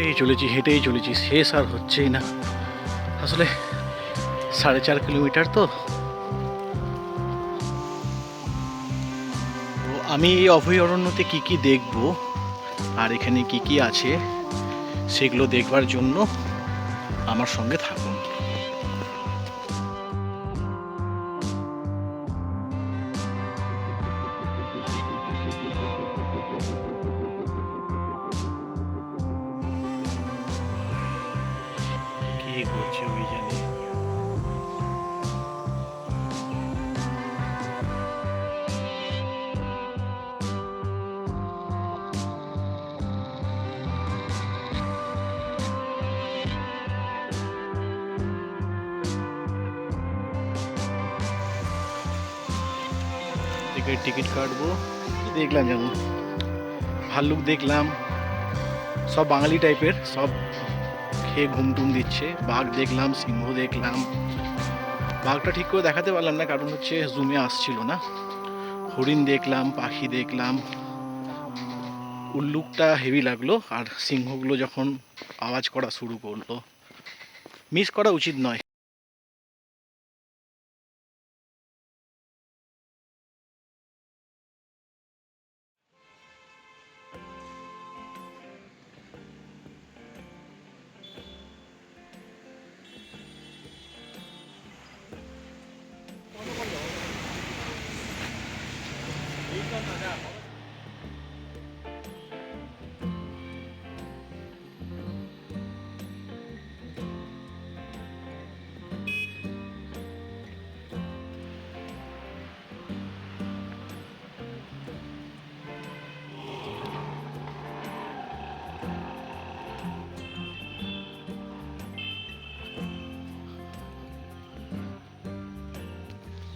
হেঁটেই চলেছি হেঁটেই চলেছি, শেষ আর হচ্ছেই না। আসলে সাড়ে চার কিলোমিটার তো। আমি এই অভয়ারণ্যতে কী কী দেখব আর এখানে কি কি আছে, সেগুলো দেখবার জন্য আমার সঙ্গে থাকুন। কি করছে ওই জানে টিকিট টিকিট কাটবো কি দেখলাম যেমন ভাল্লুক দেখলাম সব বাঙালি টাইপের সব খেয়ে ঘুমটুম দিচ্ছে। বাঘ দেখলাম, সিংহ দেখলাম। বাঘটা ঠিক করে দেখাতে পারলাম না, কারণ হচ্ছে জুমে আসছিল না। হরিণ দেখলাম, পাখি দেখলাম। উল্লুকটা হেভি লাগল, আর সিংহগুলো যখন আওয়াজ করা শুরু করল। মিস করা উচিত নয়।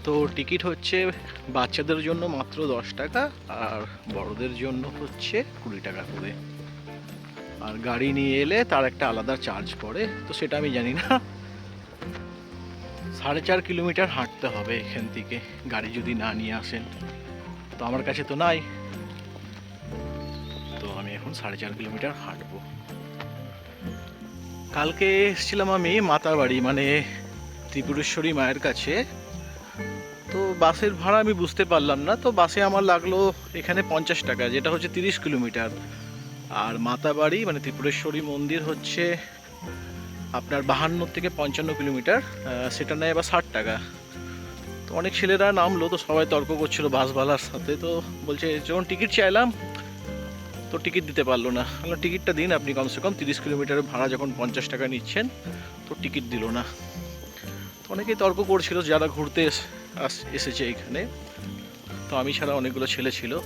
তো টিকিট হচ্ছে বাচ্চাদের জন্য মাত্র দশ টাকা আর বড়দের জন্য হচ্ছে কুড়ি টাকা করে। আর গাড়ি নিয়ে এলে তার একটা আলাদা চার্জ পড়ে, তো সেটা আমি জানি না। সাড়ে চার কিলোমিটার হাঁটতে হবে এখান থেকে, গাড়ি যদি না নিয়ে আসেন। তো আমার কাছে তো নাই। তো আমি এখন সাড়ে চার কিলোমিটার হাঁটবো। কালকে এসেছিলাম আমি মাতার বাড়ি মানে ত্রিপুরেশ্বরী মায়ের কাছে। তো বাসের ভাড়া আমি বুঝতে পারলাম না। তো বাসে আমার লাগল এখানে পঞ্চাশ টাকা, যেটা হচ্ছে তিরিশ কিলোমিটার। আর মাতাবাড়ি মানে ত্রিপুরেশ্বরী মন্দির হচ্ছে আপনার বাহান্ন থেকে পঞ্চান্ন কিলোমিটার সেটা নেয় এবার ষাট টাকা। তো অনেক ছেলেরা নামলো, তো সবাই তর্ক করছিল বাসওয়ালার সাথে। তো বলছে, যখন টিকিট চাইলাম, তো টিকিট দিতে পারল না। বললাম, টিকিটটা দিন আপনি, কমসে কম তিরিশ কিলোমিটারের ভাড়া যখন পঞ্চাশ টাকা নিচ্ছেন, তো টিকিট দিল না। তো অনেকেই তর্ক করছিল যারা ঘুরতে আস- এসেছে এখানে। তো আমি ছাড়া অনেকগুলো ছেলে ছিল।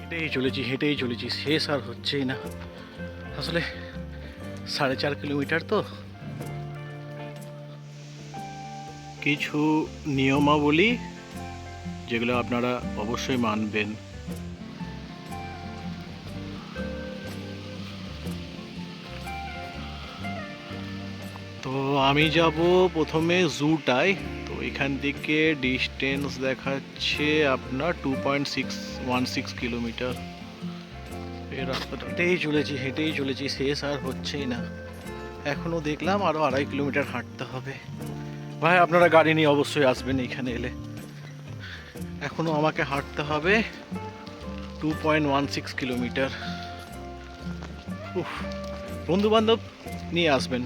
হেঁটেই চলেছি হেঁটেই চলেছি। শেষ আর হচ্ছেই না। আসলে সাড়ে চার কিলোমিটার তো। কিছু নিয়মাবলী যেগুলো আপনারা অবশ্যই মানবেন। তো আমি যাব প্রথমে জুটায়। তো এখান থেকে ডিস্টেন্স দেখাচ্ছে আপনার two point six one six kilometre এই রাস্তাটা হেঁটেই চলেছি হেঁটেই চলেছি, শেষ আর হচ্ছেই না। এখনও দেখলাম আরও আড়াই কিলোমিটার হাঁটতে হবে। ভাই, আপনারা গাড়ি নিয়ে অবশ্যই আসবেন এখানে এলে। এখনও আমাকে হাঁটতে হবে two point one six kilometre. বন্ধু বান্ধব নিয়ে আসবেন।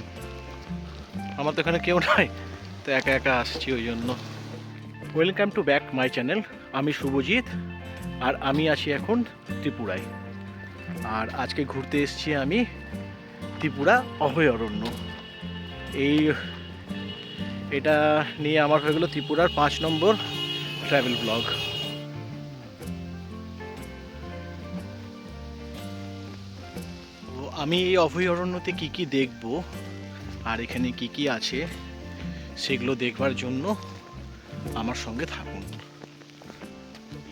আমার তো এখানে কেউ নাই, তো একা একা আসছি ওই জন্য। Welcome to back my channel আমি শুভজিৎ, আর আমি আছি এখন ত্রিপুরায়। আর আজকে ঘুরতে এসেছি আমি ত্রিপুরা অভয়ারণ্য। এই, এটা নিয়ে আমার হয়ে গেলো ত্রিপুরার পাঁচ নম্বর ব্লগ তো আমি এই অভয়ারণ্যতে কি কি দেখব? আর এখানে কি কি আছে? সেগুলো দেখবার জন্য আমার সঙ্গে থাকুন।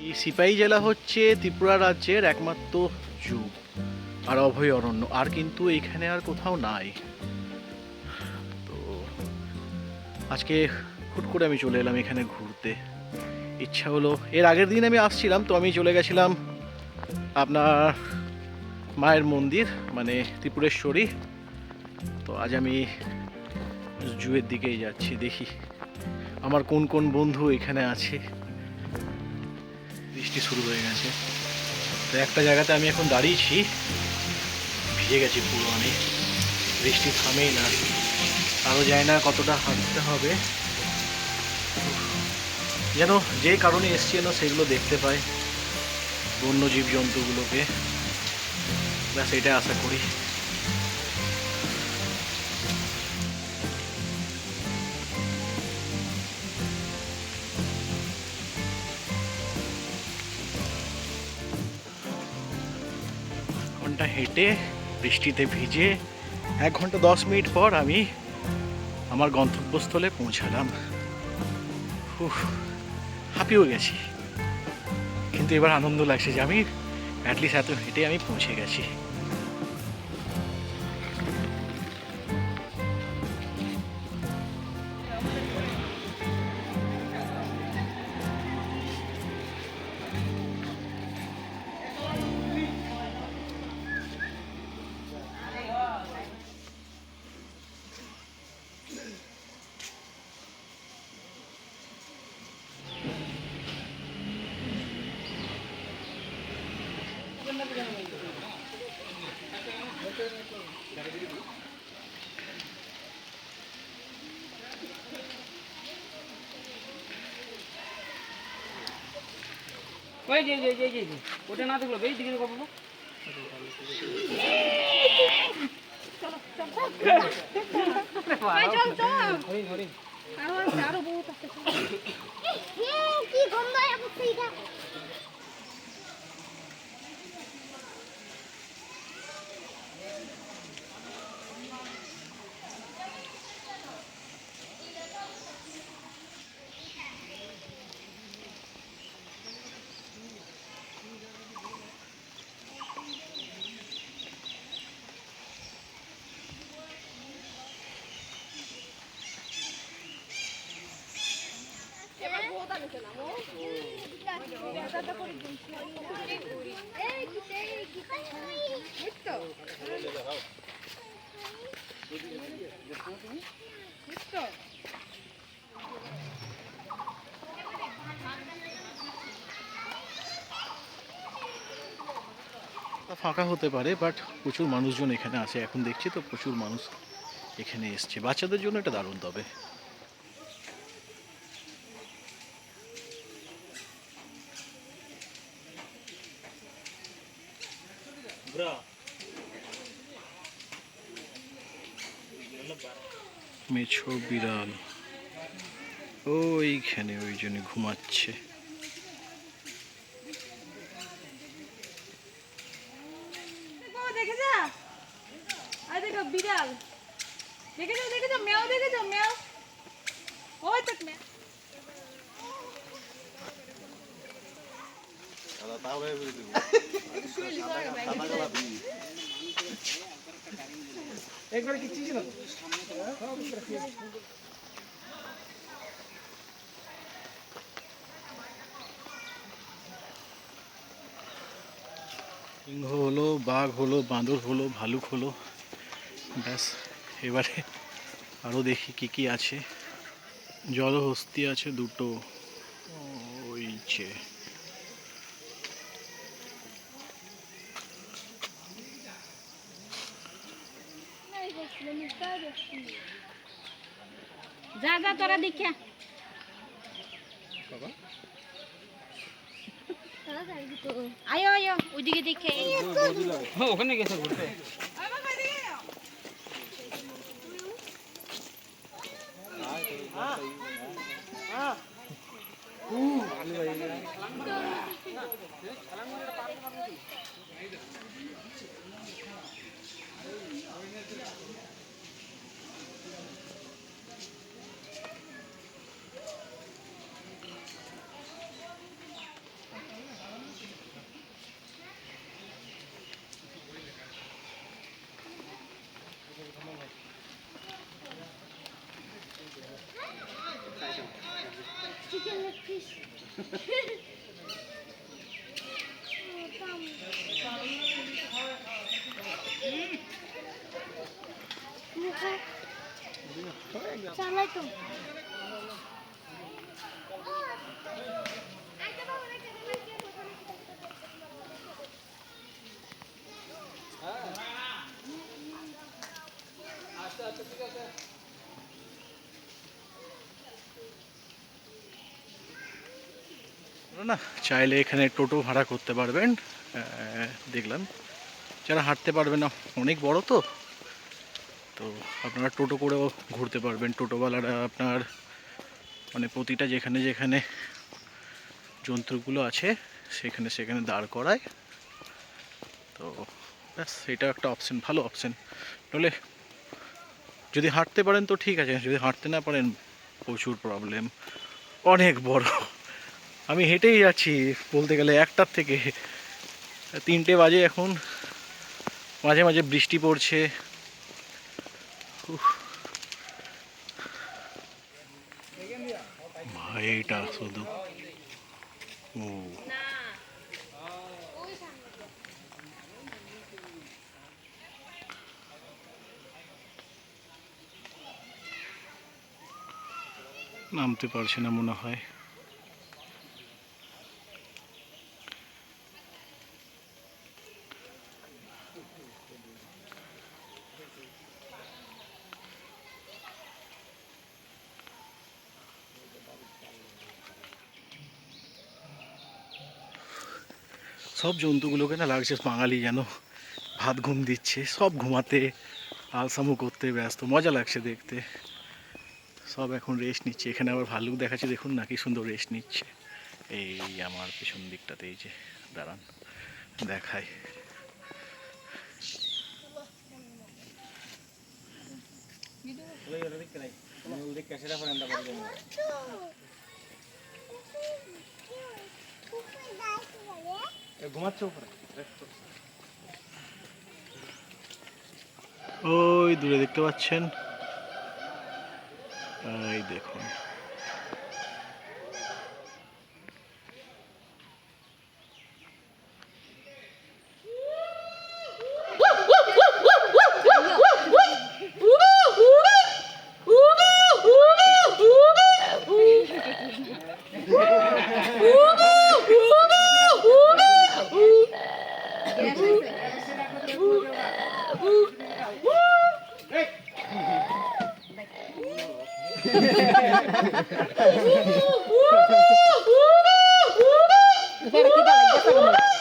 এই সিপাহী জেলা হচ্ছে ত্রিপুরা রাজ্যের একমাত্র জু আর অভয়ারণ্য আর কিন্তু এখানে আর কোথাও নাই। তো আজকে হুট করে আমি চলে এলাম এখানে ঘুরতে। ইচ্ছা হলো। এর আগের দিন আমি আসছিলাম, তো আমি চলে গেছিলাম আপনার মায়ের মন্দির মানে ত্রিপুরেশ্বরী। তো আজ আমি জুয়ের দিকেই যাচ্ছি, দেখি আমার কোন কোন বন্ধু এখানে আছে। বৃষ্টি শুরু হয়ে গেছে। তো একটা জায়গাতে আমি এখন দাঁড়িয়েছি, ভিজে গেছি পুরো আমি। বৃষ্টি থামেই না আরও যায় না কতটা হাঁটতে হবে। যেন যে কারণে এসছি যেন সেগুলো দেখতে পাই বন্য জীবজন্তুগুলোকে ব্যাস এটাই আশা করি। ঘণ্টা হেঁটে বৃষ্টিতে ভিজে এক ঘণ্টা দশ মিনিট পর আমি আমার গন্তব্যস্থলে পৌঁছালাম। উফ, হাঁপিয়েও গেছি। কিন্তু এবার আনন্দ লাগছে যে আমি অ্যাটলিস্ট এত হেঁটে আমি পৌঁছে গেছি। ওই যে যে যে যে ওটা না দেখল এই দিকে আরও বহুত আছে। কি গন্ধ আসছে এটা এবার বহুত আছে না মো এই কি এই কি বুঝতো বুঝতো ফাঁকা হতে পারে বাট প্রচুর মানুষজন এখানে আছে। এখন দেখছি তো প্রচুর মানুষ এখানে এসছে। বাচ্চাদের জন্য এটা দারুণ তবে। মেছো বিড়াল ওইখানে ওই জন্য ঘুমাচ্ছে বাবা দেখে যা আরে দেখো বিড়াল দেখে যাও দেখে যাও মেয়াও দেখে যাও মেয়াও ওই তো মেয়া কি চিজ না সিংহ হলো, বাঘ হলো, বাঁদর হলো, ভালুক হলো। ব্যাস, এবারে আরও দেখি কি কি আছে। জলহস্তি আছে দুটো। ওই करा देखिया आयो आयो. उदिगे देखे. हो ओखने कैसे घुरते आ बाबा दे आ आ ओ आले भाई ना लंग मोरे पार्क मारती না, চাইলে এখানে টোটো ভাড়া করতে পারবেন। দেখলাম। যারা হাঁটতে পারবে না, অনেক বড় তো। তো আপনারা টোটো করেও ঘুরতে পারবেন। টোটোওয়ালারা আপনার মানে প্রতিটা যেখানে যেখানে জন্তুগুলো আছে, সেখানে সেখানে দাঁড় করায়। তো ব্যাস, এটা একটা অপশন ভালো অপশন নলে যদি হাঁটতে পারেন তো ঠিক আছে, যদি হাঁটতে না পারেন প্রচুর প্রবলেম অনেক বড়। আমি হেঁটেই যাচ্ছি বলতে গেলে একটার থেকে। তিনটে বাজে এখন। মাঝে মাঝে বৃষ্টি পড়ছে। এটা শুধু। ও। নামতে পারছে না মনে হয়। সব জন্তুগুলোকে না লাগছে বাঙালি যেন। ভাত ঘুম দিচ্ছে, সব ঘুমাতে, আলসামু করতে ব্যস্ত, মজা লাগছে দেখতে। সব এখন রেস্ট নিচ্ছে। এখানে আবার ভাল্লুক দেখাচ্ছে, দেখুন না কি সুন্দর রেস্ট নিচ্ছে। এই আমার পেছন দিকটাতে এই যে, দাঁড়ান দেখায় ঘুমাচ্ছে উপরে। ওই দূরে দেখতে পাচ্ছেন। এই দেখুন। Para kita lagi sama.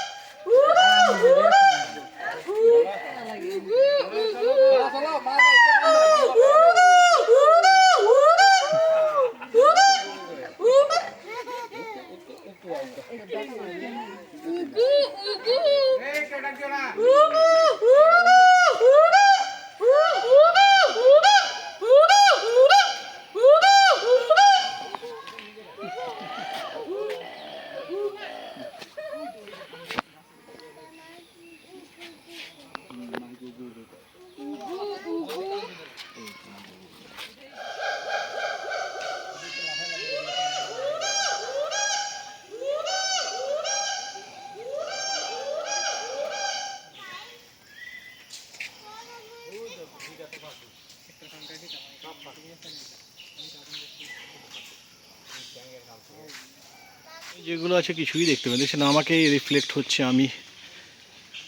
যেগুলো আছে কিছুই দেখতে পাই দেখছেন আমাকে রিফ্লেক্ট হচ্ছে আমি।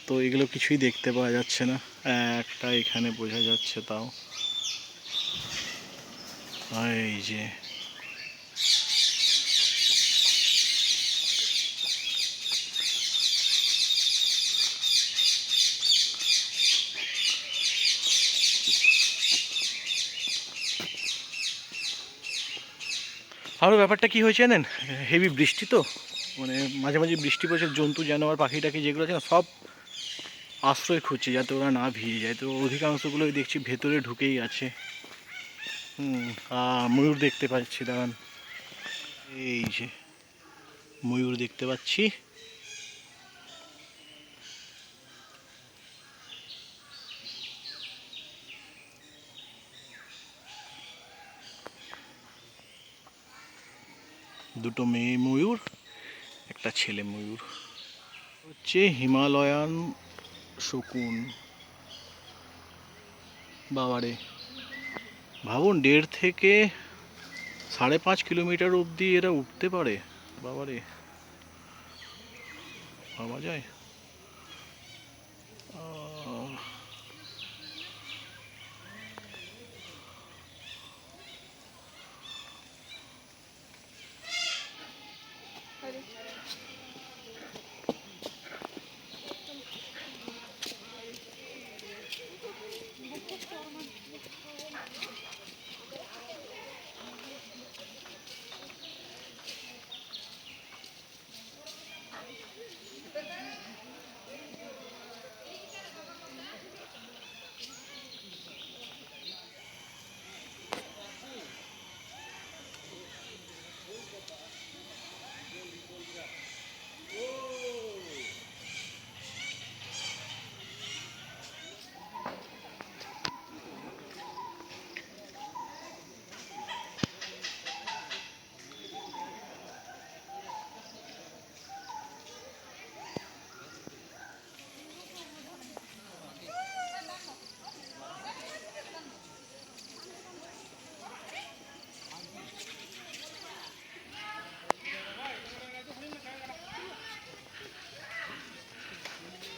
তো এগুলো কিছুই দেখতে পাওয়া যাচ্ছে না। একটা এখানে বোঝা যাচ্ছে তাও। এই যে আরও ব্যাপারটা কি হয়েছে জানেন? হেভি বৃষ্টি তো। মানে মাঝে মাঝে বৃষ্টি পড়ছে, জন্তু, জানোয়ার, পাখি টাখি যেগুলো আছে না, সব আশ্রয় খুঁজছে যাতে ওরা না ভিজে যায়। তো অধিকাংশগুলোই দেখছি ভেতরে ঢুকেই আছে। হুম আর ময়ূর দেখতে পাচ্ছি, দাঁড়ান। এই যে ময়ূর দেখতে পাচ্ছি। দুটো মেয়ে ময়ূর, একটা ছেলে ময়ূর। হচ্ছে হিমালয়ান শকুন। বাবারে, ভাবুন, দেড় থেকে সাড়ে পাঁচ কিলোমিটার অবধি এরা উঠতে পারে। বাবারে, ভাবা যায়?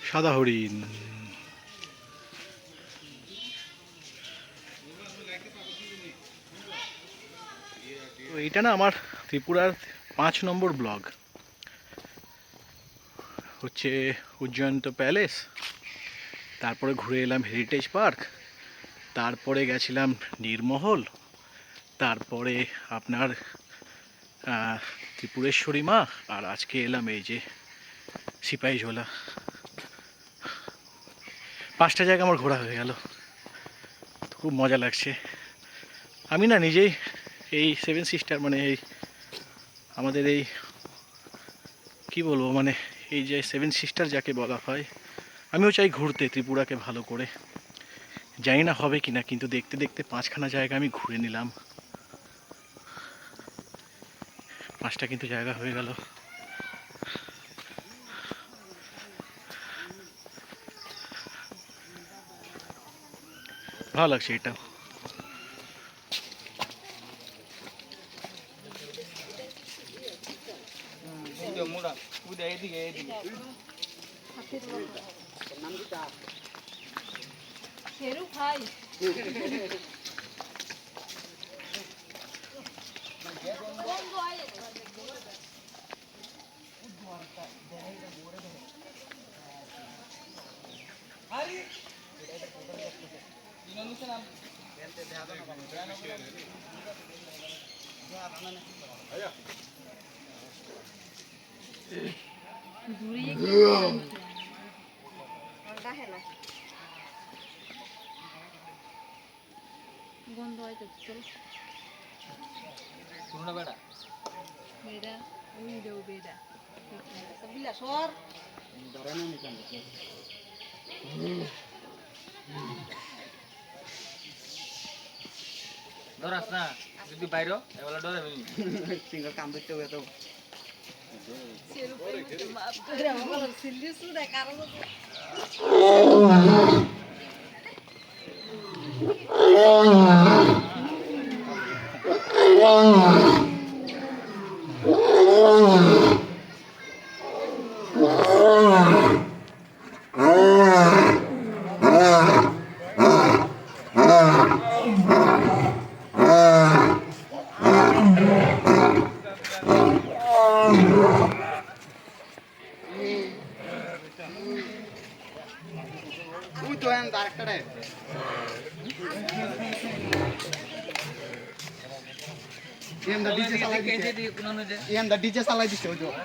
সাদা হরিণ। তো এইটা না আমার ত্রিপুরার পাঁচ নম্বর ব্লগ। হচ্ছে উজ্জয়ন্ত প্যালেস, তারপরে ঘুরে এলাম হেরিটেজ পার্ক, তারপরে গেছিলাম নির্মহল, তারপরে আপনার ত্রিপুরেশ্বরী মা, আর আজকে এলাম এই যে সিপাহীঝোলা পাঁচটা জায়গা আমার ঘোরা হয়ে গেল। খুব মজা লাগছে। আমি না নিজেই এই সেভেন সিস্টার মানে এই আমাদের এই কি বলব মানে এই যে সেভেন সিস্টার যাকে বলা হয়, আমিও চাই ঘুরতে ত্রিপুরাকে ভালো করে। জানি না হবে কি না কিন্তু দেখতে দেখতে পাঁচখানা জায়গা আমি ঘুরে নিলাম। পাঁচটা কিন্তু জায়গা হয়ে গেল। ভালো লাগছে এটা। মুড়া গন্ধ হয় তো চল। পুরনো বেড়া বেড়া ওই দেও বেড়া বিলা সর ধরাস না যদি বাইর এবেলা ডরে আমি। সিঙ্গল কাম করতে হবে তো। সিল্লি ডিজে চালাই দিছে এদিকে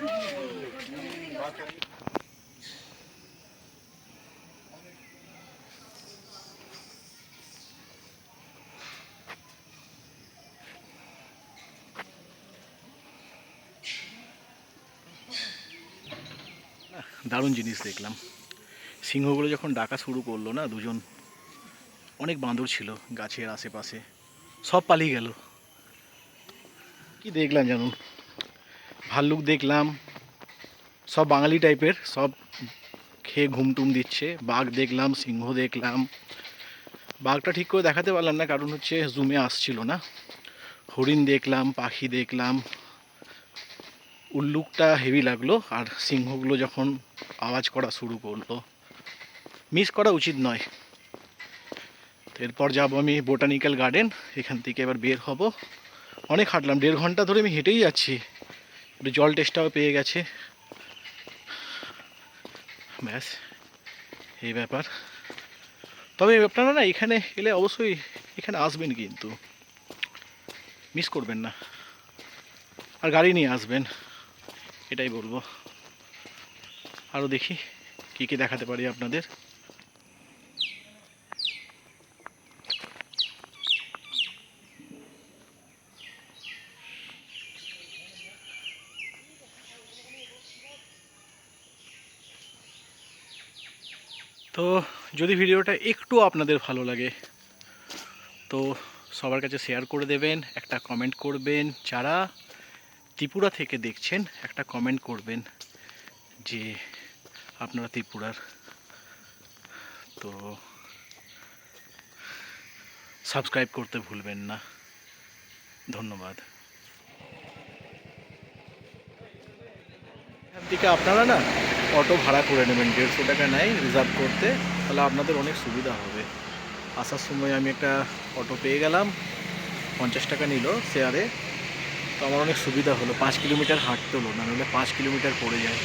দারুণ জিনিস দেখলাম। সিংহগুলো যখন ডাকা শুরু করল না, দুজন অনেক বাঁদর ছিল গাছের আশেপাশে, সব পালিয়ে গেল। কি দেখলাম জানুন ভাল্লুক দেখলাম, সব বাঙালি টাইপের, সব খেয়ে ঘুমটুম দিচ্ছে। বাঘ দেখলাম, সিংহ দেখলাম। বাঘটা ঠিক করে দেখাতে পারলাম না, কারণ হচ্ছে জুমে আসছিল না। হরিণ দেখলাম, পাখি দেখলাম। উল্লুকটা হেভি লাগল আর সিংহগুলো যখন আওয়াজ করা শুরু করল মিস করা উচিত নয়। এরপর যাব আমি বোটানিক্যাল গার্ডেন এখান থেকে এবার বের হব। অনেক হাঁটলাম, দেড় ঘণ্টা ধরে আমি হেঁটেই যাচ্ছি। একটু জল টেস্টটাও পেয়ে গেছে। ব্যাস, এই ব্যাপার। তবে আপনারা না এখানে এলে অবশ্যই এখানে আসবেন কিন্তু। মিস করবেন না। আর গাড়ি নিয়ে আসবেন। এটাই বলব। আরও দেখি কি কি দেখাতে পারি আপনাদের। তো যদি ভিডিওটা একটু আপনাদের ভালো লাগে, তো সবার কাছে শেয়ার করে দেবেন, একটা কমেন্ট করবেন, যারা ত্রিপুরা থেকে দেখছেন, একটা কমেন্ট করবেন যে আপনারা ত্রিপুরার। তো সাবস্ক্রাইব করতে ভুলবেন না। ধন্যবাদ। এখান থেকে আপনারা না অটো ভাড়া করে নেবেন, দেড়শো টাকা নেয় রিজার্ভ করতে, তাহলে আপনাদের অনেক সুবিধা হবে। আসার সময় আমি একটা অটো পেয়ে গেলাম, পঞ্চাশ টাকা নিল শেয়ারে তো আমার অনেক সুবিধা হলো। পাঁচ কিলোমিটার হাঁটতে হলো না হলে পাঁচ কিলোমিটার পড়ে যায়।